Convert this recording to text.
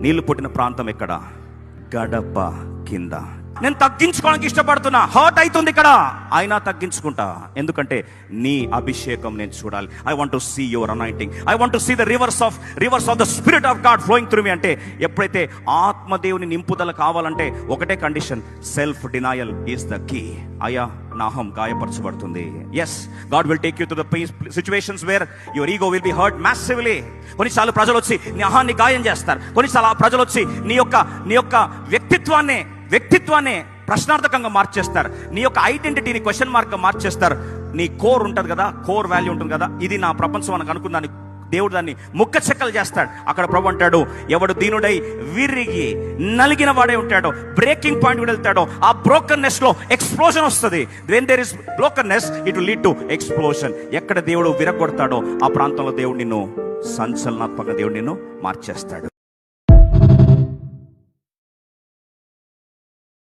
నీళ్ళు పుట్టిన ప్రాంతం ఎక్కడ? గడప కింద. నేను తగ్గించుకోవడానికి ఇష్టపడుతున్నా. హర్ట్ అవుతుంది ఇక్కడ. అయినా తగ్గించుకుంటా. ఎందుకంటే నీ అభిషేకం నేను చూడాలి. I want to see your anointing I want to see the rivers of rivers of the spirit of God flowing through మీ అంటే ఎప్పుడైతే ఆత్మదేవుని నింపుదల కావాలంటే ఒకటే condition self denial is the key అయ్యా నాహం గాయపరచబడుతుంది. Yes God will take you to the situations where your ego will be hurt massively కొన్నిసార్లు ప్రజలు వచ్చి నీ అహాన్ని గాయం చేస్తారు. కొన్నిసార్లు ఆ ప్రజలు వచ్చి నీ యొక్క నీ యొక్క వ్యక్తిత్వాన్ని వ్యక్తిత్వాన్ని ప్రశ్నార్థకంగా మార్చేస్తారు. నీ యొక్క ఐడెంటిటీని క్వశ్చన్ మార్క్గా మార్చేస్తారు. నీ కోర్ ఉంటుంది కదా కోర్ వాల్యూ ఉంటుంది కదా ఇది నా ప్రపంచం అని అనుకున్నాను దేవుడు దాన్ని ముక్క చెక్కలు చేస్తాడు. అక్కడ ప్రభు అంటాడు ఎవడు దీనుడై విరిగి నలిగిన వాడే ఉంటాడో బ్రేకింగ్ పాయింట్ కూడా వెళ్తాడో ఆ బ్రోకన్నెస్లో ఎక్స్ప్లోజన్ వస్తుంది. When there is brokenness it lead to explosion ఎక్కడ దేవుడు విరగొడతాడో ఆ ప్రాంతంలో దేవుడు నిన్ను సంచలనాత్మక దేవుడు నిన్ను మార్చేస్తాడు.